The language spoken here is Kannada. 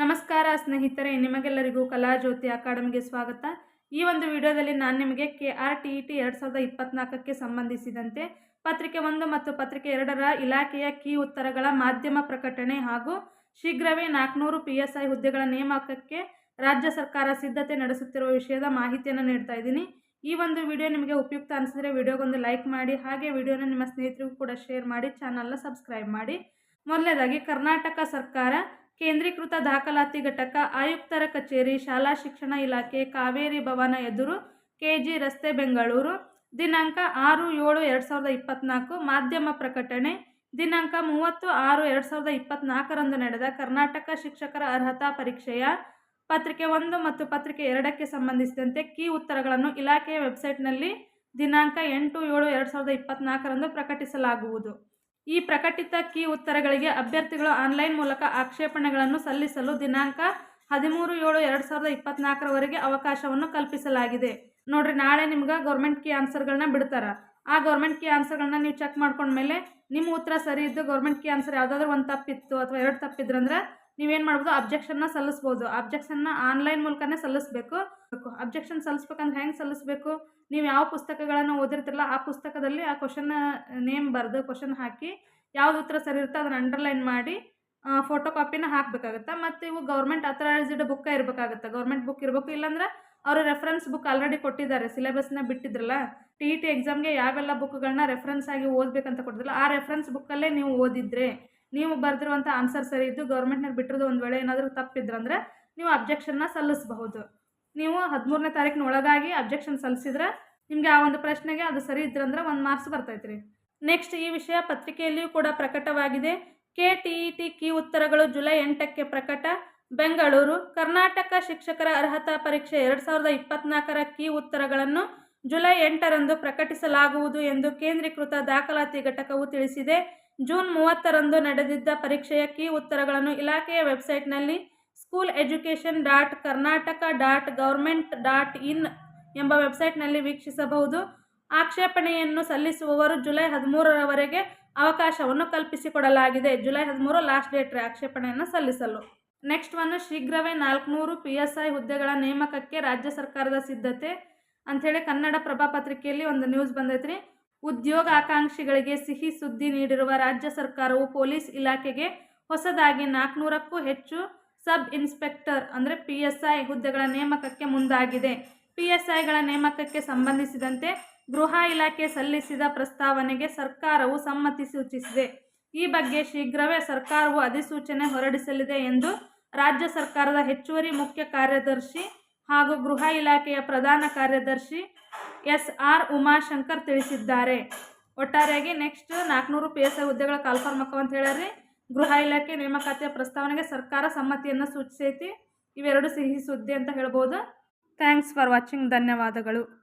ನಮಸ್ಕಾರ ಸ್ನೇಹಿತರೆ, ನಿಮಗೆಲ್ಲರಿಗೂ ಕಲಾಜ್ಯೋತಿ ಅಕಾಡೆಮಿಗೆ ಸ್ವಾಗತ. ಈ ಒಂದು ವಿಡಿಯೋದಲ್ಲಿ ನಾನು ನಿಮಗೆ K R T E T ಎರಡು ಸಾವಿರದ ಇಪ್ಪತ್ನಾಲ್ಕಕ್ಕೆ ಸಂಬಂಧಿಸಿದಂತೆ ಪತ್ರಿಕೆ ಒಂದು ಮತ್ತು ಪತ್ರಿಕೆ ಎರಡರ ಇಲಾಖೆಯ ಕೀ ಉತ್ತರಗಳ ಮಾಧ್ಯಮ ಪ್ರಕಟಣೆ ಹಾಗೂ ಶೀಘ್ರವೇ ನಾಲ್ಕುನೂರು ಪಿ ಎಸ್ ಐ ಹುದ್ದೆಗಳ ನೇಮಕಕ್ಕೆ ರಾಜ್ಯ ಸರ್ಕಾರ ಸಿದ್ಧತೆ ನಡೆಸುತ್ತಿರುವ ವಿಷಯದ ಮಾಹಿತಿಯನ್ನು ನೀಡ್ತಾ ಇದ್ದೀನಿ. ಈ ಒಂದು ವಿಡಿಯೋ ನಿಮಗೆ ಉಪಯುಕ್ತ ಅನಿಸಿದರೆ ವಿಡಿಯೋಗೊಂದು ಲೈಕ್ ಮಾಡಿ, ಹಾಗೆ ವಿಡಿಯೋನ ನಿಮ್ಮ ಸ್ನೇಹಿತರಿಗೂ ಕೂಡ ಶೇರ್ ಮಾಡಿ, ಚಾನಲ್ನ ಸಬ್ಸ್ಕ್ರೈಬ್ ಮಾಡಿ. ಮೊದಲನೇದಾಗಿ, ಕರ್ನಾಟಕ ಸರ್ಕಾರ ಕೇಂದ್ರೀಕೃತ ದಾಖಲಾತಿ ಘಟಕ ಆಯುಕ್ತರ ಕಚೇರಿ, ಶಾಲಾ ಶಿಕ್ಷಣ ಇಲಾಖೆ, ಕಾವೇರಿ ಭವನ ಎದುರು ಕೆಜಿ ರಸ್ತೆ ಬೆಂಗಳೂರು. ದಿನಾಂಕ ಆರು ಏಳು ಎರಡು ಸಾವಿರದ ಇಪ್ಪತ್ತ್ನಾಲ್ಕು ಮಾಧ್ಯಮ ಪ್ರಕಟಣೆ. ದಿನಾಂಕ ಮೂವತ್ತು ಆರು ಎರಡು ಸಾವಿರದ ಇಪ್ಪತ್ತ್ನಾಲ್ಕರಂದು ನಡೆದ ಕರ್ನಾಟಕ ಶಿಕ್ಷಕರ ಅರ್ಹತಾ ಪರೀಕ್ಷೆಯ ಪತ್ರಿಕೆ ಒಂದು ಮತ್ತು ಪತ್ರಿಕೆ ಎರಡಕ್ಕೆ ಸಂಬಂಧಿಸಿದಂತೆ ಕೀ ಉತ್ತರಗಳನ್ನು ಇಲಾಖೆಯ ವೆಬ್ಸೈಟ್ನಲ್ಲಿ ದಿನಾಂಕ ಎಂಟು ಏಳು ಎರಡು ಸಾವಿರದ ಇಪ್ಪತ್ತ್ನಾಲ್ಕರಂದು ಪ್ರಕಟಿಸಲಾಗುವುದು. ಈ ಪ್ರಕಟಿತ ಕೀ ಉತ್ತರಗಳಿಗೆ ಅಭ್ಯರ್ಥಿಗಳು ಆನ್ಲೈನ್ ಮೂಲಕ ಆಕ್ಷೇಪಣೆಗಳನ್ನು ಸಲ್ಲಿಸಲು ದಿನಾಂಕ ಹದಿಮೂರು ಏಳು ಎರಡು ಸಾವಿರದ ಇಪ್ಪತ್ನಾಲ್ಕರವರೆಗೆ ಅವಕಾಶವನ್ನು ಕಲ್ಪಿಸಲಾಗಿದೆ. ನೋಡ್ರಿ, ನಾಳೆ ನಿಮ್ಗೆ ಗೌರ್ಮೆಂಟ್ ಕೀ ಆನ್ಸರ್ಗಳನ್ನ ಬಿಡ್ತಾರೆ. ಆ ಗೌರ್ಮೆಂಟ್ ಕೀ ಆನ್ಸರ್ಗಳನ್ನ ನೀವು ಚೆಕ್ ಮಾಡ್ಕೊಂಡ್ಮೇಲೆ ನಿಮ್ಮ ಉತ್ತರ ಸರಿ ಇದ್ದು ಗೌರ್ಮೆಂಟ್ ಕೀ ಆನ್ಸರ್ ಯಾವುದಾದ್ರೂ ಒಂದು ತಪ್ಪಿತ್ತು ಅಥವಾ ಎರಡು ತಪ್ಪಿದ್ರಂದ್ರೆ ನೀವೇನು ಮಾಡ್ಬೋದು ಅಬ್ಜೆಕ್ಷನ್ನ ಸಲ್ಲಿಸ್ಬೋದು. ಅಬ್ಜೆಕ್ಷನ್ನ ಆನ್ಲೈನ್ ಮೂಲಕನೇ ಸಲ್ಲಿಸಬೇಕು. ಅಬ್ಜೆಕ್ಷನ್ ಸಲ್ಲಿಸ್ಬೇಕಂದ್ರೆ ಹೆಂಗೆ ಸಲ್ಲಿಸಬೇಕು? ನೀವು ಯಾವ ಪುಸ್ತಕಗಳನ್ನು ಓದಿರ್ತಿರಲ್ಲ, ಆ ಪುಸ್ತಕದಲ್ಲಿ ಆ ಕ್ವಶನ್ ನೇಮ್ ಬರೆದು ಕ್ವಶನ್ ಹಾಕಿ ಯಾವ್ದು ಉತ್ತರ ಸರಿ ಇರುತ್ತೆ ಅದನ್ನು ಅಂಡರ್ಲೈನ್ ಮಾಡಿ ಫೋಟೋ ಕಾಪಿನ ಹಾಕಬೇಕಾಗತ್ತೆ? ಮತ್ತು ಇವು ಗೌರ್ಮೆಂಟ್ ಅಥರೈಸ್ಡ್ ಬುಕ್ಕ ಇರಬೇಕಾಗತ್ತೆ? ಗೌರ್ಮೆಂಟ್ ಬುಕ್ ಇರಬೇಕು, ಇಲ್ಲಾಂದ್ರೆ ಅವರು ರೆಫರೆನ್ಸ್ ಬುಕ್ ಆಲ್ರೆಡಿ ಕೊಟ್ಟಿದ್ದಾರೆ. ಸಿಲೆಬಸ್ನ ಬಿಟ್ಟಿದ್ರಲ್ಲ? ಟಿ ಇ ಟಿ ಎಕ್ಸಾಮ್ಗೆ ಯಾವೆಲ್ಲ ಬುಕ್ಗಳನ್ನ ರೆಫರೆನ್ಸ್ ಆಗಿ ಓದಬೇಕಂತ ಕೊಟ್ಟಿದ್ರಲ್ಲ, ಆ ರೆಫರೆನ್ಸ್ ಬುಕ್ಕಲ್ಲೇ ನೀವು ಓದಿದ್ರೆ ನೀವು ಬರೆದಿರುವಂಥ ಆನ್ಸರ್ ಸರಿ ಇದ್ದು ಗೌರ್ಮೆಂಟ್ನಲ್ಲಿ ಬಿಟ್ಟಿರೋದು ಒಂದು ವೇಳೆ ಏನಾದರೂ ತಪ್ಪಿದ್ರಂದ್ರೆ ನೀವು ಅಬ್ಜೆಕ್ಷನ್ನ ಸಲ್ಲಿಸಬಹುದು. ನೀವು ಹದಿಮೂರನೇ ತಾರೀಕಿನ ಒಳಗಾಗಿ ಅಬ್ಜೆಕ್ಷನ್ ಸಲ್ಲಿಸಿದ್ರೆ ನಿಮಗೆ ಆ ಒಂದು ಪ್ರಶ್ನೆಗೆ ಅದು ಸರಿ ಇದ್ರಂದ್ರೆ ಒಂದು ಮಾರ್ಕ್ಸ್ ಬರ್ತೈತ್ರಿ. ನೆಕ್ಸ್ಟ್ ಈ ವಿಷಯ ಪತ್ರಿಕೆಯಲ್ಲಿಯೂ ಕೂಡ ಪ್ರಕಟವಾಗಿದೆ. K T E T key ಉತ್ತರಗಳು ಜುಲೈ ಎಂಟಕ್ಕೆ ಪ್ರಕಟ. ಬೆಂಗಳೂರು, ಕರ್ನಾಟಕ ಶಿಕ್ಷಕರ ಅರ್ಹತಾ ಪರೀಕ್ಷೆ ಎರಡು ಸಾವಿರದ ಇಪ್ಪತ್ನಾಲ್ಕರ ಕೀ ಉತ್ತರಗಳನ್ನು ಜುಲೈ ಎಂಟರಂದು ಪ್ರಕಟಿಸಲಾಗುವುದು ಎಂದು ಕೇಂದ್ರೀಕೃತ ದಾಖಲಾತಿ ಘಟಕವು ತಿಳಿಸಿದೆ. ಜೂನ್ ಮೂವತ್ತರಂದು ನಡೆದಿದ್ದ ಪರೀಕ್ಷೆಯ ಕೀ ಉತ್ತರಗಳನ್ನು ಇಲಾಖೆಯ ವೆಬ್ಸೈಟ್ನಲ್ಲಿ school education dot Karnataka dot government dot in ಎಂಬ ವೆಬ್ಸೈಟ್ನಲ್ಲಿ ವೀಕ್ಷಿಸಬಹುದು. ಆಕ್ಷೇಪಣೆಯನ್ನು ಸಲ್ಲಿಸುವವರು ಜುಲೈ ಹದಿಮೂರರವರೆಗೆ ಅವಕಾಶವನ್ನು ಕಲ್ಪಿಸಿಕೊಡಲಾಗಿದೆ. ಜುಲೈ ಹದಿಮೂರು ಲಾಸ್ಟ್ ಡೇಟ್ ಆಕ್ಷೇಪಣೆಯನ್ನು ಸಲ್ಲಿಸಲು. ನೆಕ್ಸ್ಟ್ ಒಂದು, ಶೀಘ್ರವೇ ನಾಲ್ಕುನೂರು ಪಿ ಎಸ್ ಐ ಹುದ್ದೆಗಳ ನೇಮಕಕ್ಕೆ ರಾಜ್ಯ ಸರ್ಕಾರದ ಸಿದ್ಧತೆ. ಅಂಥೇಳಿ ಕನ್ನಡ ಪ್ರಭಾ ಪತ್ರಿಕೆಯಲ್ಲಿ ಒಂದು ನ್ಯೂಸ್ ಬಂದೈತ್ರಿ. ಉದ್ಯೋಗ ಆಕಾಂಕ್ಷಿಗಳಿಗೆ ಸಿಹಿ ಸುದ್ದಿ ನೀಡಿರುವ ರಾಜ್ಯ ಸರ್ಕಾರವು ಪೊಲೀಸ್ ಇಲಾಖೆಗೆ ಹೊಸದಾಗಿ ನಾಲ್ಕುನೂರಕ್ಕೂ ಹೆಚ್ಚು ಸಬ್ ಇನ್ಸ್ಪೆಕ್ಟರ್ ಅಂದರೆ ಪಿ ಎಸ್ ಐ ಹುದ್ದೆಗಳ ನೇಮಕಕ್ಕೆ ಮುಂದಾಗಿದೆ. ಪಿ ಎಸ್ ಐಗಳ ನೇಮಕಕ್ಕೆ ಸಂಬಂಧಿಸಿದಂತೆ ಗೃಹ ಇಲಾಖೆ ಸಲ್ಲಿಸಿದ ಪ್ರಸ್ತಾವನೆಗೆ ಸರ್ಕಾರವು ಸಮ್ಮತಿ ಸೂಚಿಸಿದೆ. ಈ ಬಗ್ಗೆ ಶೀಘ್ರವೇ ಸರ್ಕಾರವು ಅಧಿಸೂಚನೆ ಹೊರಡಿಸಲಿದೆ ಎಂದು ರಾಜ್ಯ ಸರ್ಕಾರದ ಹೆಚ್ಚುವರಿ ಮುಖ್ಯ ಕಾರ್ಯದರ್ಶಿ ಹಾಗೂ ಗೃಹ ಇಲಾಖೆಯ ಪ್ರಧಾನ ಕಾರ್ಯದರ್ಶಿ ಎಸ್ ಆರ್ ಉಮಾಶಂಕರ್ ತಿಳಿಸಿದ್ದಾರೆ. ಒಟ್ಟಾರೆಯಾಗಿ ನೆಕ್ಸ್ಟ್ ನಾಲ್ಕುನೂರು ಪಿ ಎಸ್ ಐ ಹುದ್ದೆಗಳ ಕಾಲ್ಫಾರ್ಮ್ ಅಂತ ಹೇಳ್ಯಾರಿ ಗೃಹ ಇಲಾಖೆ ನೇಮಕಾತಿಯ ಪ್ರಸ್ತಾವನೆಗೆ ಸರ್ಕಾರ ಸಮ್ಮತಿಯನ್ನು ಸೂಚಿಸೈತಿ. ಇವೆರಡು ಸಿಹಿ ಸುದ್ದಿ ಅಂತ ಹೇಳ್ಬೋದು. ಥ್ಯಾಂಕ್ಸ್ ಫಾರ್ ವಾಚಿಂಗ್ ಧನ್ಯವಾದಗಳು.